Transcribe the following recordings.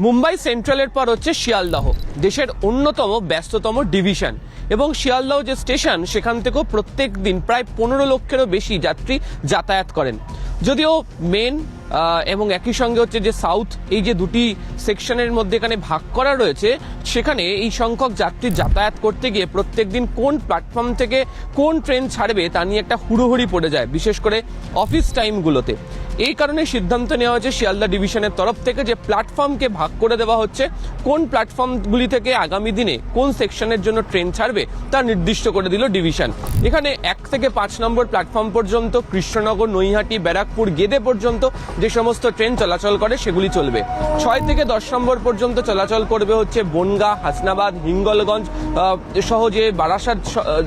মুম্বাই সেন্ট্রালের পর হচ্ছে শিয়ালদাহ, দেশের অন্যতম ব্যস্ততম ডিভিশন। এবং শিয়ালদাহ যে স্টেশন, সেখান থেকেও প্রত্যেক দিন প্রায় পনেরো লক্ষেরও বেশি যাত্রী যাতায়াত করেন। যদিও মেন এবং একই সঙ্গে হচ্ছে যে সাউথ এই যে দুটি সেকশনের মধ্যে এখানে ভাগ করা রয়েছে, সেখানে এই সংখ্যক যাত্রী যাতায়াত করতে গিয়ে প্রত্যেক দিন কোন প্ল্যাটফর্ম থেকে কোন ট্রেন ছাড়বে তা নিয়ে একটা হুড়োহুড়ি পড়ে যায়, বিশেষ করে অফিস টাইমগুলোতে এই কারণে সিদ্ধান্ত নেওয়া হয়েছে শিয়ালদা ডিভিশনের তরফ থেকে যে প্ল্যাটফর্মকে ভাগ করে দেওয়া হচ্ছে, কোন প্ল্যাটফর্মগুলি থেকে আগামী দিনে কোন সেকশনের জন্য ট্রেন ছাড়বে তা নির্দিষ্ট করে দিল ডিভিশন। এখানে এক থেকে পাঁচ নম্বর প্ল্যাটফর্ম পর্যন্ত, কৃষ্ণনগর, নৈহাটি, ব্যারাকপুর, গেদে পর্যন্ত যে সমস্ত ট্রেন চলাচল করে সেগুলি চলবে। ছয় থেকে দশ নম্বর পর্যন্ত চলাচল করবে হচ্ছে বনগা, হাসনাবাদ, হিঙ্গলগঞ্জ সহ যে বারাসাত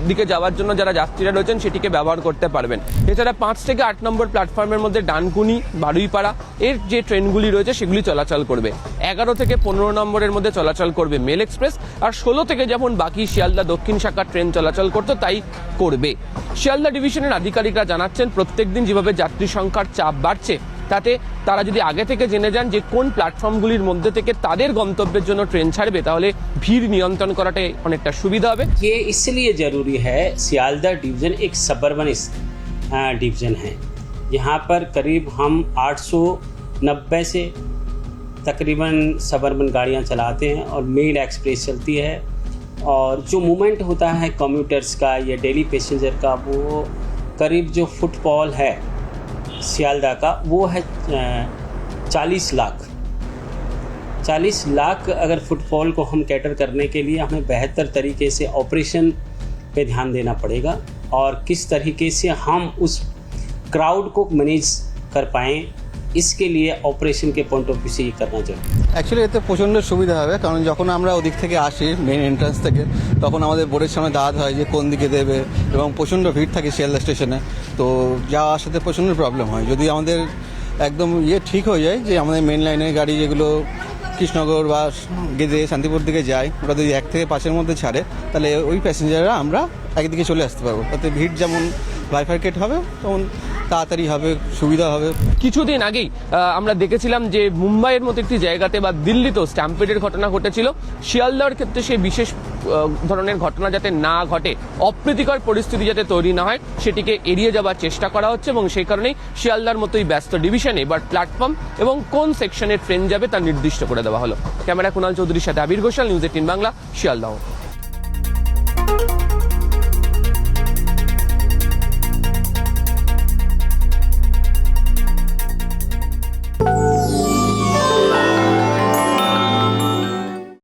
দিকে যাওয়ার জন্য যারা যাত্রীরা রয়েছেন সেটিকে ব্যবহার করতে পারবেন। এছাড়া পাঁচ থেকে আট নম্বর প্ল্যাটফর্মের মধ্যে ডানকুনি, বারুইপাড়া, এর যে ট্রেনগুলি রয়েছে সেগুলি চলাচল করবে। এগারো থেকে পনেরো নম্বরের মধ্যে চলাচল করবে মেল এক্সপ্রেস, আর ষোলো থেকে যেমন বাকি শিয়ালদা দক্ষিণ শাখার ট্রেন চলাচল করতো, তাই করবে। শিয়ালদা ডিভিশনের আধিকারিকরা জানাচ্ছেন, প্রত্যেকদিন যেভাবে যাত্রী সংখ্যার চাপ বাড়ছে তাতে তারা যদি আগে থেকে জেনে যান যে কোন প্ল্যাটফর্মগুলির মধ্যে থেকে তাদের গন্তব্যের জন্য ট্রেন ছাড়বে তাহলে ভিড় নিয়ন্ত্রণ করাটাই অনেকটা সুবিধা হবে ये इसलिए ज़रूरी है सियालदा डिवीज़न एक सबर्बन डिवीज़न है यहाँ पर करीब हम 890 से तकरीबन सबर्बन गाड़ियाँ चलाते हैं और मेल एक्सप्रेस चलती है और जो मूवमेंट होता है कम्यूटर्स का या डेली पैसेंजर का वो करीब जो फुटफॉल है सियालदा का, वो है चालीस लाख। चालीस लाख अगर फुटफॉल को हम कैटर करने के लिए हमें बेहतर तरीके से ऑपरेशन पे ध्यान देना पड़ेगा और किस तरीके से हम उस क्राउड को मैनेज कर पाएँ इसके लिए ऑपरेशन के पॉइंट ऑफ व्यू से ये करना जरूरी है অ্যাকচুয়ালি এতে প্রচণ্ড সুবিধা হবে কারণ যখন আমরা ওদিক থেকে আসি মেন এন্ট্রান্স থেকে তখন আমাদের বোর্ডের সামনে দাঁড়াতে হয় যে কোন দিকে দেবে এবং প্রচণ্ড ভিড় থাকে শিয়ালদা স্টেশনে তো যাওয়া আসাতে প্রচণ্ড প্রবলেম হয় যদি আমাদের একদম ইয়ে ঠিক হয়ে যায় যে আমাদের মেন লাইনের গাড়ি যেগুলো কৃষ্ণনগর বা গেদে শান্তিপুর দিকে যায় ওটা যদি এক থেকে পাঁচের মধ্যে ছাড়ে তাহলে ওই প্যাসেঞ্জাররা আমরা একদিকে চলে আসতে পারবো তাতে ভিড় যেমন বাইফার্কেট হবে তেমন তাড়াতাড়ি হবে, সুবিধা হবে। কিছুদিন আগেই আমরা দেখেছিলাম যে মুম্বাইয়ের মতো একটি জায়গাতে বা দিল্লিতেও স্ট্যাম্পেডের ঘটনা ঘটেছিল। শিয়ালদার ক্ষেত্রে সেই বিশেষ ধরনের ঘটনা যাতে না ঘটে, অপ্রীতিকর পরিস্থিতি যাতে তৈরি না হয়, সেটিকে এড়িয়ে যাওয়ার চেষ্টা করা হচ্ছে এবং সেই কারণেই শিয়ালদার মতোই ব্যস্ত ডিভিশনে এবার প্ল্যাটফর্ম এবং কোন সেকশনের ট্রেন যাবে তা নির্দিষ্ট করে দেওয়া হলো। ক্যামেরা কুণাল চৌধুরীর সাথে আবির ঘোষাল, নিউজ এইটিন বাংলা, শিয়ালদাহ।